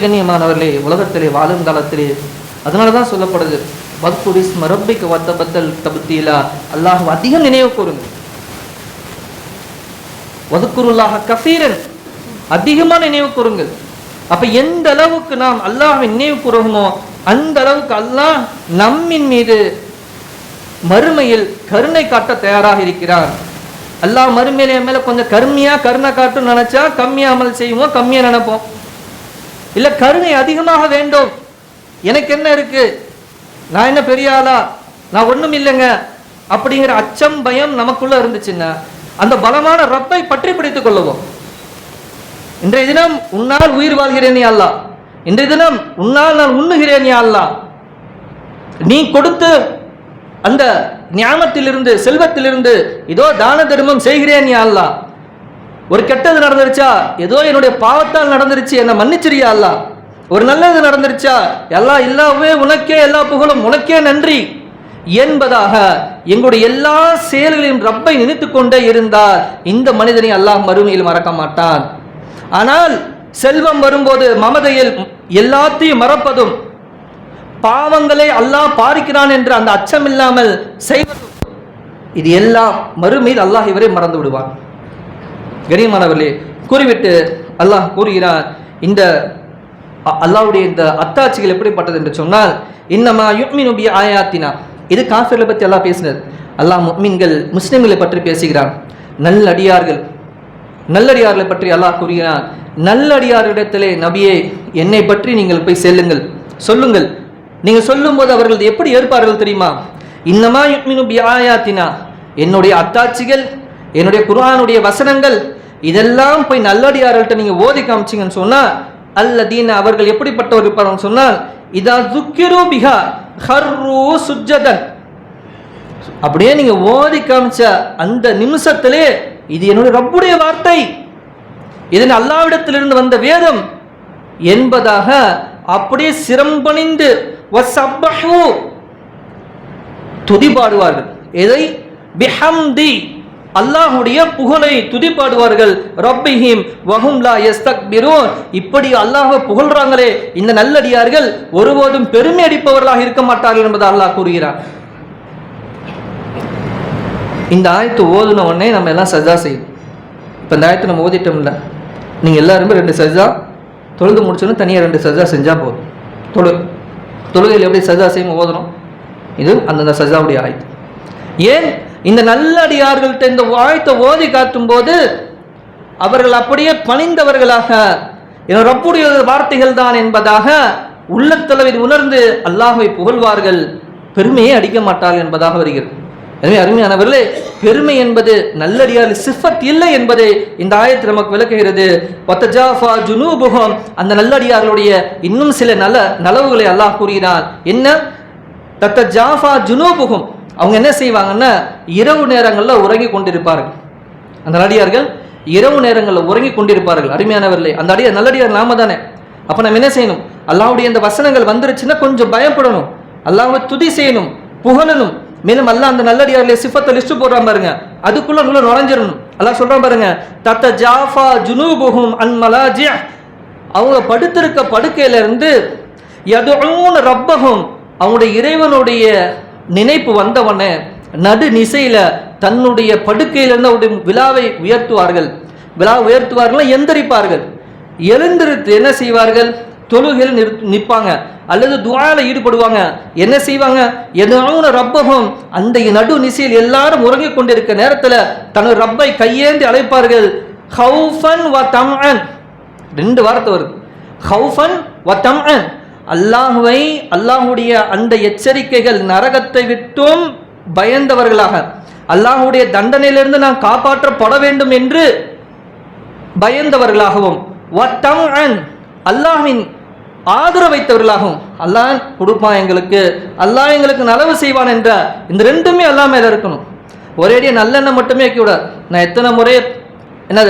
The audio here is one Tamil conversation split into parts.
கண்ணியமானவர்களே உலகத்திலே வாழும் காலத்திலே அதனால தான் சொல்லப்படுது பத்குரிஸ் மரபிக்கு வத்த பத்தல் தபுத்தீலா. அல்லாஹ் அதிகம் நினைவு கூறுங்க வதுக்குருல்லாஹ கசீரன் அதிகமாக நினைவு கூறுங்கள் அப்ப எந்த அளவுக்கு நாம் அல்லாஹ்வை நினைவு கூறுகிறோமோ அந்த அளவுக்கு அல்லாஹ் நம்மின் மீது மறுமையில் கருணை காட்ட தயாராக இருக்கிறார் அல்லாஹ் மறுமையில என் மேல கொஞ்சம் கருமையா கருணை காட்டும் நினைச்சா கம்மியா அமல் செய்வோம் கம்மியா நினைப்போம். இல்ல கருணை அதிகமாக வேண்டும். எனக்கு என்ன இருக்கு? நான் என்ன பெரிய ஆளா? நான் ஒண்ணும் இல்லைங்க. அப்படிங்கிற அச்சம் பயம் நமக்குள்ள இருந்துச்சுன்னா அந்த பலமான ரப்பை பற்றி பிடித்துக் கொள்ளுவோம். இன்றைய தினம் உன்னால் உயிர் வாழ்கிறேன் நீ அல்லாஹ். இன்றைய தினம் உன்னால் நான் உண்ணுகிறேன் நீ அல்லாஹ். நீ கொடுத்து அந்த ஞானத்திலிருந்து செல்வத்திலிருந்து இதோ தான தர்மம் செய்கிறேன் யா அல்லா ஒரு கெட்டது நடந்துருச்சா? ஏதோ என்னுடைய பாவத்தால் நடந்துருச்சு என்னை மன்னிச்சிரியா அல்லா ஒரு நல்லது நடந்துருச்சா? எல்லாம் எல்லாவே உனக்கே எல்லா புகழும் உனக்கே நன்றி. என்பதாக எங்களுடைய எல்லா செயல்களையும் ரப்பை நினைத்து கொண்டே இருந்தால் இந்த மனிதனை அல்லாஹ் மறுமையில் மறக்க மாட்டான். ஆனால் செல்வம் வரும்போது மமதையில் எல்லாத்தையும் மறப்பதும் பாவங்களை அல்லாஹ் பாரிக்கிறான் என்ற அந்த அச்சம் இல்லாமல் செய்வதும் இது எல்லாம் மறுமையில் அல்லாஹ் இவரை மறந்து விடுவான். கரியமானவர்களே கூறிவிட்டு அல்லாஹ் கூறுகிறார் இந்த அ- அல்லாஹ்வுடைய இந்த அத்தாட்சிகள் எப்படிப்பட்டது என்று சொன்னால் இன்னமா யுக்மினுபி ஆயாத்தினா. இது காஃபிர்களை பற்றி அல்லாஹ் பேசினது அல்லாஹ் முக்மீன்கள் முஸ்லீம்களை பற்றி பேசுகிறான். நல்லடியார்கள் நல்லடியார்களை பற்றி அல்லாஹ் கூறுகிறான். நல்லடியாரிடத்திலே நபியே என்னை பற்றி நீங்கள் போய் செல்லுங்கள் சொல்லுங்கள். நீங்கள் சொல்லும்போது அவர்கள் எப்படி ஏற்பார்கள் தெரியுமா? இன்னமா யுக்மினு பி ஆயாத்தினா. என்னுடைய அத்தாட்சிகள் என்னுடைய குரானுடைய வசனங்கள் இதெல்லாம் போய் நல்லடியார்கள்ட்ட நீங்கள் ஓதி காமிச்சிங்கன்னு அல்ல அல்லதீன அவர்கள் எப்படிப்பட்டவர் இருப்பார்கள் சொன்னால் இதா துக்கிரு பிகா ஹர்ரு சுஜதன் அப்படியே நீங்க ஓதி காமிச்ச அந்த நிமிஷத்திலே இது என்னுடைய ரப்புடைய வார்த்தை. இது அல்லாவிடத்திலிருந்து வந்த வேதம் என்பதாக அப்படியே சிரம்பணிந்து துதி பாடுவார்கள். எதை? பிஹம்தி அல்லாஹுடைய புகழை துதிப்பாடுவார்கள். ரப்பிஹிம் வஹும்லா எஸ்தக் யஸ்தக்பிரூன். இப்படி அல்லாஹை புகழ்றாங்களே இந்த நல்லடியார்கள் ஒருபோதும் பெருமை அடிப்பவர்களாக இருக்க மாட்டார்கள் என்பதை அல்லாஹ் கூறுகிறார் இந்த ஆயத்து ஓதுன உடனே நம்ம எல்லாம் சஜா செய்யும் இப்போ இந்த ஆயத்தை நம்ம ஓதிட்டோம்ல. நீங்கள் எல்லாருமே ரெண்டு சஜா தொழுது முடிச்சோன்னு தனியாக ரெண்டு சஜா செஞ்சால் போதும். தொழு தொழுகையில் எப்படி சஜா செய்யும் ஓதணும்? இது அந்தந்த சஜாவுடைய ஆயத்து. ஏன் இந்த நல்லடியார்கள்ட்ட இந்த வாழ்த்த ஓதி காட்டும் போது அவர்கள் அப்படியே பணிந்தவர்களாக ரப்புடைய வார்த்தைகள் தான் என்பதாக உள்ளத்தளவில் உணர்ந்து அல்லாஹை புகழ்வார்கள். பெருமையை அடிக்க மாட்டார்கள் என்பதாக வருகிறது. எனவே அருமையானவர்களே பெருமை என்பது நல்லடியார் சிஃபத் இல்லை என்பதை இந்த ஆயத்து நமக்கு விளக்குகிறது. ஒத்தஜாஃபா ஜுனூபுகம் அந்த நல்லடியார்களுடைய இன்னும் சில நல்ல நலவுகளை அல்லாஹ் கூறுகிறான் என்ன? தத்த ஜாஃபா ஜுனூபுகம் அவங்க என்ன செய்வாங்கன்னா இரவு நேரங்களில் உறங்கி கொண்டிருப்பார்கள். அந்த நடிகார்கள் இரவு நேரங்களில் உறங்கி கொண்டிருப்பார்கள். அருமையானவர்களே அந்த அடியார் நல்லடியார் நாம தானே. அப்போ நம்ம என்ன செய்யணும்? அல்லாவுடைய இந்த வசனங்கள் வந்துருச்சுன்னா கொஞ்சம் பயப்படணும். அல்லாவை துதி செய்யணும் புகழணும். மேலும் அல்லா அந்த நல்லடியார்ல சிஃபத்தை லிஸ்ட் போடுறான் பாருங்க. அதுக்குள்ள உள்ள நுழைஞ்சிடணும். அல்லா சொல்றான் பாருங்க தத்த ஜாஃபா ஜுனு புகும் அன்மலாஜியா அவங்க படுத்திருக்க படுக்கையில இருந்து எதோ ரப்பகும் அவங்களுடைய இறைவனுடைய நினைப்பு வந்தவனே நடு நிசையில் தன்னுடைய படுக்கையிலிருந்து அவருடைய விழாவை உயர்த்துவார்கள். விழா உயர்த்துவார்கள் எந்திரிப்பார்கள். எழுந்திருத்து என்ன செய்வார்கள்? தொழுகையில் நிற் நிற்பாங்க. அல்லது துவாரில் ஈடுபடுவாங்க. என்ன செய்வாங்க? எதனால ரப்பகம். அந்த நடு நிசையில் எல்லாரும் உறங்கிக் கொண்டிருக்க நேரத்தில் தனது ரப்பை கையேந்தி அழைப்பார்கள். ஹவுஃபன் வ தம்அன். ரெண்டு வார்த்தை வருது. ஹவுஃபன் வ தம்அன். அல்லாஹுவை அல்லாஹுடைய அந்த எச்சரிக்கைகள் நரகத்தை விட்டும் பயந்தவர்களாக. அல்லாஹுடைய தண்டனையிலிருந்து நான் காப்பாற்றப்பட வேண்டும் என்று பயந்தவர்களாகவும் அல்லாஹின் ஆதரவு வைத்தவர்களாகவும் அல்லாஹ் கொடுப்பான் எங்களுக்கு அல்லாஹ் எங்களுக்கு நலவு செய்வான் என்ற இந்த ரெண்டுமே அல்லாஹ் மேல இருக்கணும். ஒரேடியே நல்லெண்ணம் மட்டுமே வைக்கக்கூடாது நான் எத்தனை முறை என்ன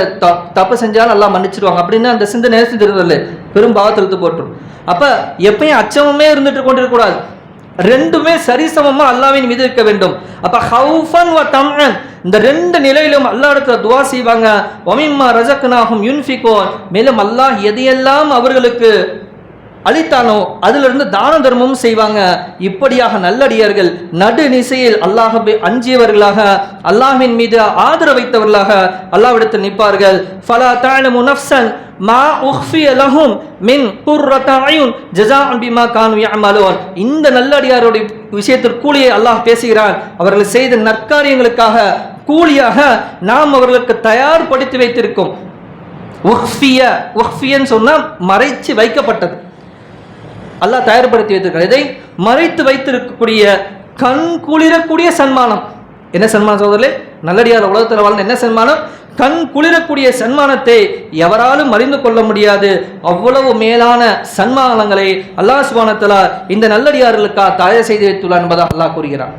தப்பு செஞ்சாலும் எல்லாம் மன்னிச்சிருவாங்க அப்படின்னு அந்த சிந்தனை செஞ்சிருந்தது பெரும் பாவத்தை போட்டுரும். அப்போ எப்பயும் அச்சமுமே இருந்துட்டு கொண்டிருக்கக்கூடாது ரெண்டுமே சரிசமமாக அல்லாவின் மீது இருக்க வேண்டும். அப்போ ஹவுஃபன் வ தம்அன் இந்த ரெண்டு நிலையிலும் அல்லாஹ் இடத்துல துவா செய்வாங்க. ஒமிம்மா ரஜக்னாஹும் யுன்ஃபிகோன். மேலும் அல்லாஹ் எதையெல்லாம் அவர்களுக்கு அளித்தானோ அதிலிருந்து தான தர்மமும் செய்வாங்க. இப்படியாக நல்லடியார்கள் நடு நிசையில் அல்லாஹ் அஞ்சியவர்களாக அல்லாஹின் மீது ஆதரவு வைத்தவர்களாக அல்லாவிடத்தில் நிற்பார்கள். ஃபலா தஅலமு நஃப்ஸன் மா உஃபிய லஹும் மின் குர்ரத ஜஜா அன்பிமா கான் கானு யஅமலூன். இந்த நல்லடியாருடைய விஷயத்தில் கூலியை அல்லாஹ் பேசுகிறான். அவர்கள் செய்த நற்காரியங்களுக்காக கூலியாக நாம் அவர்களுக்கு தயார்படுத்தி வைத்திருக்கோம். உஹ்ஃபிய உஹ்ஃபியன்னு சொன்னால் மறைச்சு வைக்கப்பட்டது. அல்லாஹ் தயார்படுத்தி வைத்திருக்கிறார் இதை மறைத்து வைத்திருக்கக்கூடிய கண் குளிரக்கூடிய சன்மானம். என்ன சன்மானம் சோதரே நல்லடியார் உலகத்தில் வாழ்ந்த என்ன சன்மானம்? கண் குளிரக்கூடிய சன்மானத்தை எவராலும் அறிந்து கொள்ள முடியாது. அவ்வளவு மேலான சன்மானங்களை அல்லாஹ் சுபானத்தலா இந்த நல்லடியார்களுக்காக தயார் செய்து வைத்துள்ளார் என்பதாக அல்லாஹ் கூறுகிறான்.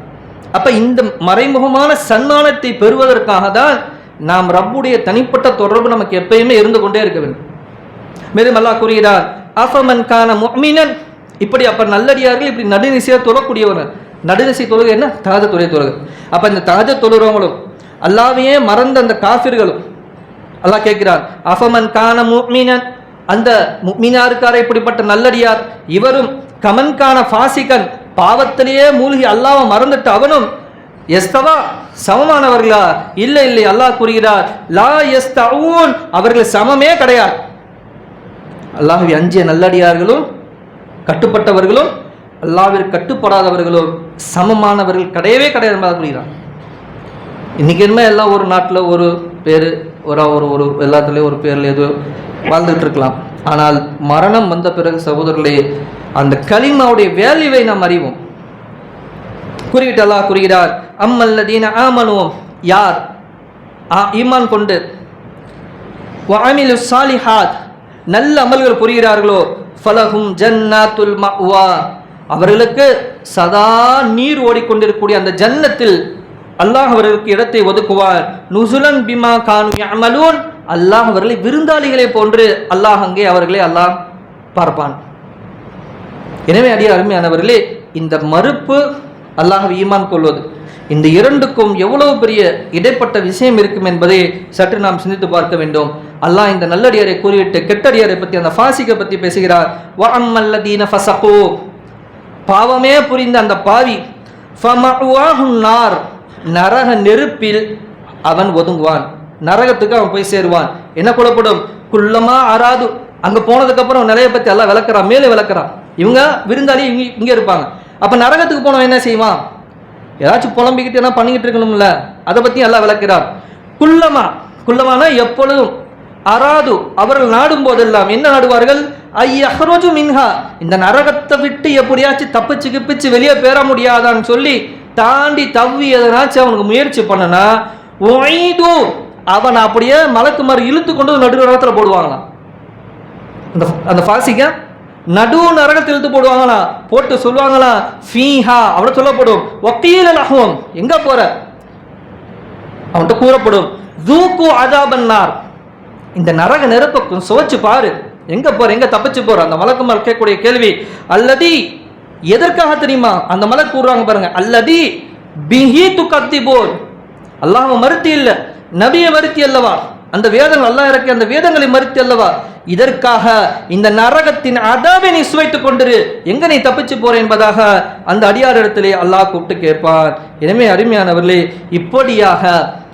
அப்போ இந்த மறைமுகமான சன்மானத்தை பெறுவதற்காக தான் நாம் ரப்புடைய தனிப்பட்ட தொடர்பு நமக்கு எப்பயுமே இருந்து கொண்டே இருக்க வேண்டும். மேலும் அல்லாஹ் கூறுகிறார் அஃபமன் கான முஃமினன் இப்படி அப்ப நல்லடியார்கள் இப்படி நடுநிசையா தொழக்கூடியவர் நடுநிசை தொழுகை என்ன? தகஜ துறை தொழுகை. அப்ப இந்த தகஜ தொழுறவங்களும் அல்லாவையே மறந்த அந்த காஃபிர்களும் அல்லாஹ் கேட்கிறார் அஃபமன் கான முக்மீனன்? அந்த முக்மீனா இருக்கார இப்படிப்பட்ட நல்லடியார் இவரும் கமன் கான ஃபாசிகன் பாவத்திலேயே மூழ்கி அல்லாவை மறந்துட்டு அவனும் எஸ்தவா சமமானவர்களா? இல்லை இல்லை அல்லாஹ் கூறுகிறார் லா எஸ்தவுன். அவர்கள் சமமே கிடையாது. அல்லாஹ் அஞ்சிய நல்லடியார்களும் கட்டுப்பட்டவர்களும் அல்லாவிற்கு கட்டுப்படாதவர்களும் சமமானவர்கள் கிடையவே கிடையாது என்பதாக கூறுகிறார் இன்னைக்கு என்ன எல்லாம் ஒரு நாட்டில் ஒரு பேர் ஒரு ஒரு ஒரு எல்லாத்துலேயும் ஒரு பேரில் ஏதோ வாழ்ந்துட்டு இருக்கலாம். ஆனால் மரணம் வந்த பிறகு சகோதரர்களே அந்த கலிமாவுடைய வேல்யூவை நாம் அறிவோம். குறியிட்டு அல்லாஹ் கூறுகிறார் அம்மல்லதீன ஆமனுவோம் யார்? ஆ ஈமான் கொண்டு. வாமிலு சாலிஹாத் நல்ல அமல்கள் புரிகிறார்களோ? ஃபலஹும் ஜன்னாத்துல் மஅவா. அவர்களுக்கு சதா நீர் ஓடிக்கொண்டிருக்கக்கூடிய அந்த ஜன்னத்தில் அல்லாஹ் அவர்களுக்கு இடத்தை ஒதுக்குவார். நுசுலன் பிமா கானு அல்லாஹ் அவர்களை விருந்தாளிகளை போன்று அல்லாஹ் அங்கே அவர்களை அல்லாஹ் பார்ப்பான். எனவே அடிய அருமையானவர்களே இந்த மறுப்பு அல்லாஹ் ஈமான் கொள்வது இந்த இரண்டுக்கும் எவ்வளவு பெரிய இடைப்பட்ட விஷயம் இருக்கும் என்பதை சற்று நாம் சிந்தித்து பார்க்க வேண்டும். அல்லாஹ் இந்த நல்லடியாரை கூறிவிட்டு கெட்டடியாரை பற்றி அந்த ஃபாசிக்கை பற்றி பேசுகிறார். வஅம்மல்லதீன ஃபசகோ பாவமே புரிந்த அந்த பாவி நார். நரக நெருப்பில் அவன் ஒதுங்குவான். நரகத்துக்கு அவன் போய் சேருவான். என்ன கூடப்படும் குள்ளமா ஆறாது அங்கே போனதுக்கப்புறம் அப்புறம் பற்றி எல்லாம் விளக்குறான் மேலே விளக்குறான். இவங்க விருந்தாளி இங்கே இங்கே இருப்பாங்க. அப்போ நரகத்துக்கு போனவன் என்ன செய்வான்? ஏதாச்சும் புலம்பிக்கிட்டு என்ன பண்ணிக்கிட்டு இருக்கணும்ல அதை பற்றி எல்லாம் விளக்குறார் குள்ளமா குள்ளமானா எப்பொழுதும் அராது அவர்கள் நாடும் போதெல்லாம் என்ன நாடுவார்கள்? ஐயஹ்ரஜு மின்ஹா. இந்த நரகத்தை விட்டு எப்படியாச்சும் தப்பிச்சு கிப்பிச்சு வெளியே பெற முடியாதான்னு சொல்லி தாண்டி தவ்வி எதனாச்சும் அவனுக்கு முயற்சி பண்ணனா ஒய்து அவன் அப்படியே மலக்கு மாதிரி இழுத்து கொண்டு வந்து நடு நரகத்தில் போடுவாங்களாம். அந்த அந்த ஃபாசிக்க நடு நரகத்தில் இழுத்து போடுவாங்களாம். போட்டு சொல்லுவாங்களாம் ஃபீஹா. அப்படின்னு சொல்லப்படும் ஒக்கீல எங்கே போகிற அவன்கிட்ட கூறப்படும் தூக்கு அதாபன்னார் இந்த நரக நெருப்பக்கும் சுவைச்சு பாரு. எங்க போற எங்க தப்பிச்சு போற? அந்த மலக்கு மேல் கேட்கக்கூடிய கேள்வி அல்லதி எதற்காக தெரியுமா? அந்த மலக்கு கூறுறாங்க பாருங்க அல்லதி பிஹி து கத்திபோர் அல்லாஹ் மறுத்தி இல்ல நபியை மறுத்தி அல்லவா? அந்த வேதங்கள் அல்லா இறக்கிய அந்த வேதங்களை மறுத்தி அல்லவா? இதற்காக இந்த நரகத்தின் அதாவை நீ சுவைத்துக் கொண்டிரு. எங்க நீ தப்பிச்சு போற என்பதாக அந்த அடியார் இடத்திலே அல்லாஹ் கூப்பிட்டு கேட்பான் எனவே அருமையானவர்களே இப்படியாக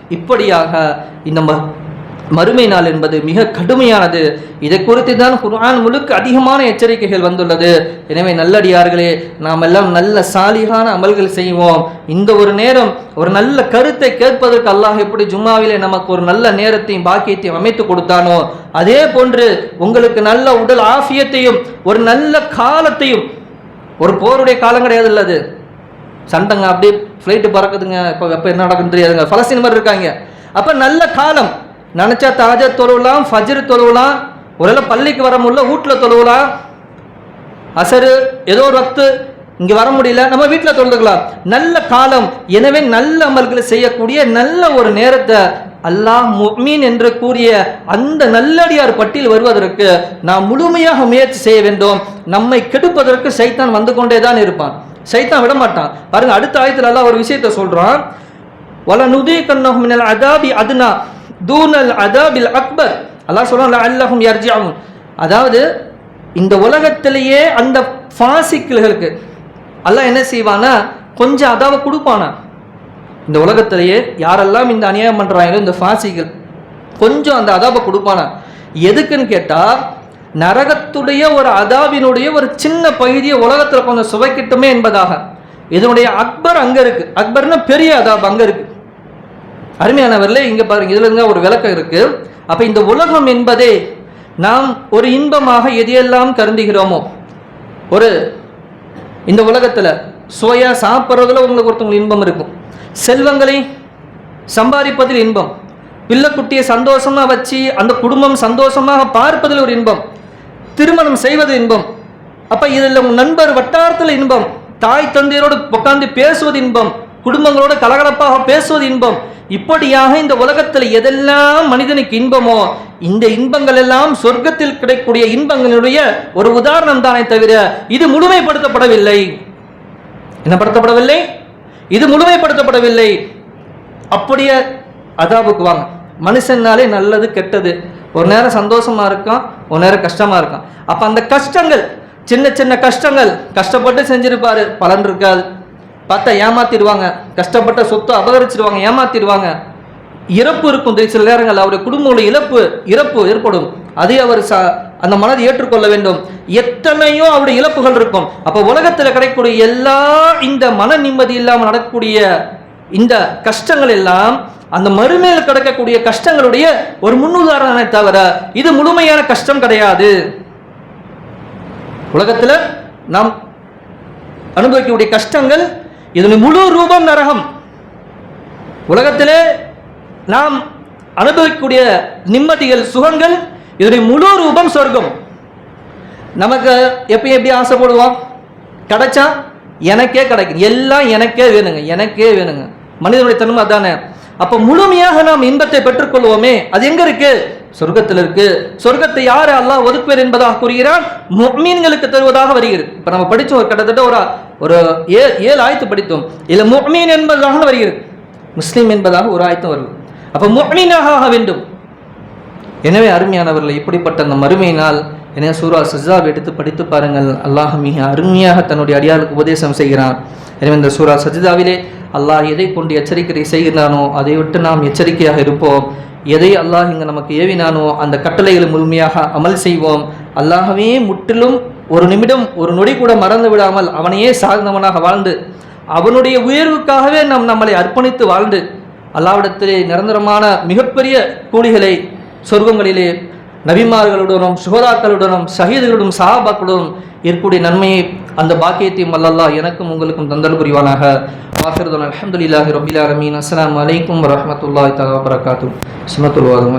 இப்படியாக இந்த ம- மறுமை நாள் என்பது மிக கடுமையானது. இதை குறித்து தான் குர்ஆன் முழுக்க அதிகமான எச்சரிக்கைகள் வந்துள்ளது. எனவே நல்லடியார்களே நாம் எல்லாம் நல்ல சாலிகான அமல்கள் செய்வோம். இந்த ஒரு நேரம் ஒரு நல்ல கருத்தை கேட்பதற்கு அல்லாஹ் எப்படி ஜும்மாவிலே நமக்கு ஒரு நல்ல நேரத்தையும் பாக்கியத்தையும் அமைத்து கொடுத்தானோ அதே போன்று உங்களுக்கு நல்ல உடல் ஆஃபியத்தையும் ஒரு நல்ல காலத்தையும் ஒரு போருடைய காலம் கிடையாது இல்லது சண்டைங்க அப்படியே ஃப்ளைட்டு பறக்குதுங்க இப்போ எப்போ என்ன நடக்குன்னு தெரியாதுங்க. பலஸ்தீன் மாதிரி இருக்காங்க. அப்போ நல்ல காலம் நினச்சா தாஜ தொழுவலாம் ஃபஜ்ரு தொழுவலாம் ஒருவேளை பள்ளிக்கு வர முடியல வீட்டில் தொழுவலாம். அசரு ஏதோ ஒரு வக்து இங்கே வர முடியல நம்ம வீட்டில் தொழுதுக்கலாம். நல்ல காலம் எனவே நல்ல அமல்களை செய்யக்கூடிய நல்ல ஒரு நேரத்தை அல்லாஹ் முஃமின் என்று கூறிய அந்த நல்லடியார் பட்டியல் வருவதற்கு நாம் முழுமையாக முயற்சி செய்ய வேண்டும். நம்மை கெடுப்பதற்கு சைத்தான் வந்து கொண்டே தான் இருப்பான். சைத்தான் விட மாட்டான். பாருங்க அடுத்த ஆயத்தில் அல்லாஹ் ஒரு விஷயத்தை சொல்கிறான் வல நுதி கண்ணஹும் அதாபி அதுனா. தூனல் அதாபில் அக்பர். அல்லாஹ் சொல்றான் அல்லஹும் யர்ஜிஅூன் அதாவது இந்த உலகத்திலேயே அந்த பாசிக்கல்களுக்கு அல்லாஹ் என்ன செய்வானா கொஞ்சம் அதாவை கொடுப்பானா? இந்த உலகத்திலேயே யாரெல்லாம் இந்த அநியாயம் பண்ணுறாங்களோ இந்த பாசிகள் கொஞ்சம் அந்த அதாபை கொடுப்பானா? எதுக்குன்னு கேட்டால் நரகத்துடைய ஒரு அதாவினுடைய ஒரு சின்ன பகுதியை உலகத்தில் கொஞ்சம் சுவைக்கட்டுமே என்பதாக. இதனுடைய அக்பர் அங்கே இருக்குது அக்பர்னா பெரிய அதாப் அங்கே இருக்குது அருமையானவர்களே இங்கே பாருங்க இதுல இருந்தால் ஒரு விளக்கம் இருக்கு. அப்போ இந்த உலகம் என்பதே நாம் ஒரு இன்பமாக எதையெல்லாம் கருந்துகிறோமோ ஒரு இந்த உலகத்தில் சுவையாக சாப்பிட்றதுல உங்களுக்கு ஒருத்தவங்களுக்கு இன்பம் இருக்கும். செல்வங்களை சம்பாதிப்பதில் இன்பம். பிள்ளைக்குட்டியை சந்தோஷமாக வச்சு அந்த குடும்பம் சந்தோஷமாக பார்ப்பதில் ஒரு இன்பம். திருமணம் செய்வது இன்பம். அப்போ இதில் உங்கள் நண்பர் வட்டாரத்தில் இன்பம். தாய் தந்தையரோடு உட்காந்து பேசுவது இன்பம். குடும்பங்களோடு கலகலப்பாக பேசுவது இன்பம். இப்படியாக இந்த உலகத்தில் எதெல்லாம் மனிதனுக்கு இன்பமோ இந்த இன்பங்கள் எல்லாம் சொர்க்கத்தில் கிடைக்கக்கூடிய இன்பங்களுடைய ஒரு உதாரணம் தானே தவிர இது முழுமைப்படுத்தப்படவில்லை. என்ன படுத்தப்படவில்லை? இது முழுமைப்படுத்தப்படவில்லை. அப்படியே அதாபுக்கு வாங்க. மனுஷன்னாலே நல்லது கெட்டது. ஒரு நேரம் சந்தோஷமா இருக்கான் ஒரு நேரம் கஷ்டமா இருக்கான். அப்ப அந்த கஷ்டங்கள் சின்ன சின்ன கஷ்டங்கள் கஷ்டப்பட்டு செஞ்சிருப்பாரு பலன் இருக்காது. பார்த்தா ஏமாத்திடுவாங்க. கஷ்டப்பட்ட சொத்தை அபகரிச்சிடுவாங்க ஏமாத்திடுவாங்க. இறப்பு இருக்கும் சில நேரங்கள் அவருடைய குடும்பங்களோட இழப்பு இறப்பு ஏற்படும். அதை அவர் ச அந்த மனதை ஏற்றுக்கொள்ள வேண்டும். எத்தனையோ அவருடைய இழப்புகள் இருக்கும். அப்போ உலகத்தில் கிடைக்கக்கூடிய எல்லா இந்த மன நிம்மதி இல்லாமல் நடக்கக்கூடிய இந்த கஷ்டங்கள் எல்லாம் அந்த மறுமையில் கிடக்கக்கூடிய கஷ்டங்களுடைய ஒரு முன்னுதாரணமே தவிர இது முழுமையான கஷ்டம் கிடையாது. உலகத்தில் நாம் அனுபவிக்கக்கூடிய கஷ்டங்கள் இதனுடைய முழு ரூபம் நரகம். உலகத்திலே நாம் அனுபவிக்கக்கூடிய நிம்மதிகள் சுகங்கள் இதனுடைய முழு ரூபம் சொர்க்கம். நமக்கு எப்படி எப்படி ஆசைப்படுவோம் கிடைச்சா எனக்கே கிடைக்கும். எல்லாம் எனக்கே வேணுங்க எனக்கே வேணுங்க. மனிதனுடைய தன்மை அதானே. அப்போ முழுமையாக நாம் இன்பத்தை பெற்றுக்கொள்வோமே அது எங்கே இருக்குது சொர்க்கத்தில் இருக்கு. சொர்க்கத்தை யார் அல்லாஹ் ஒதுக்குவர் என்பதாக கூறுகிறான்? முக்மீன்களுக்கு தருவதாக வருகிறது. இப்போ நம்ம படித்தோம் ஒரு கிட்டத்தட்ட ஒரு ஒரு ஏ ஏழு ஆயத்து படித்தோம். இல்லை முக்மீன் என்பதாக வருகிறது. முஸ்லீம் என்பதாக ஒரு ஆயத்தம் வருது. அப்போ முக்மீனாக ஆக வேண்டும். எனவே அருமையானவர்கள் இப்படிப்பட்ட அந்த மறுமையினால் எனவே சூரா சஜாவை எடுத்து படித்து பாருங்கள். அல்லாஹ் மிக அருமையாக தன்னுடைய அடியாளுக்கு உபதேசம் செய்கிறான். எனவே இந்த சூரா சஜிதாவிலே அல்லாஹ் எதை கொண்டு எச்சரிக்கை செய்கிறானோ அதை விட்டு நாம் எச்சரிக்கையாக இருப்போம். எதை அல்லாஹ் இங்கே நமக்கு ஏவினானோ அந்த கட்டளைகளை முழுமையாக அமல் செய்வோம். அல்லாஹவே முற்றிலும் ஒரு நிமிடம் ஒரு நொடி கூட மறந்து விடாமல் அவனையே சார்ந்தவனாக வாழ்ந்து அவனுடைய உயர்வுக்காகவே நாம் நம்மளை அர்ப்பணித்து வாழ்ந்து அல்லாவிடத்திலே நிரந்தரமான மிகப்பெரிய கூலிகளை சொர்க்கங்களிலே நபிமார்களுடனும் சுகதாக்களுடனும் ஷஹீதுகளுடன் சஹாபாக்களுடனும் இருக்கக்கூடிய நன்மையை அந்த பாக்கியத்தையும் அல்லல்லா எனக்கும் உங்களுக்கும் தந்தல் புரிவானாக. வாஃபிரதுல் அலமதுல்லாஹி ரபில் ஆலமீன். அஸ்ஸலாமு அலைக்கும் வரஹ்மத்துல்லாஹி தஆலா வபரகாத்துஹு. சுனத்துல்வாதும்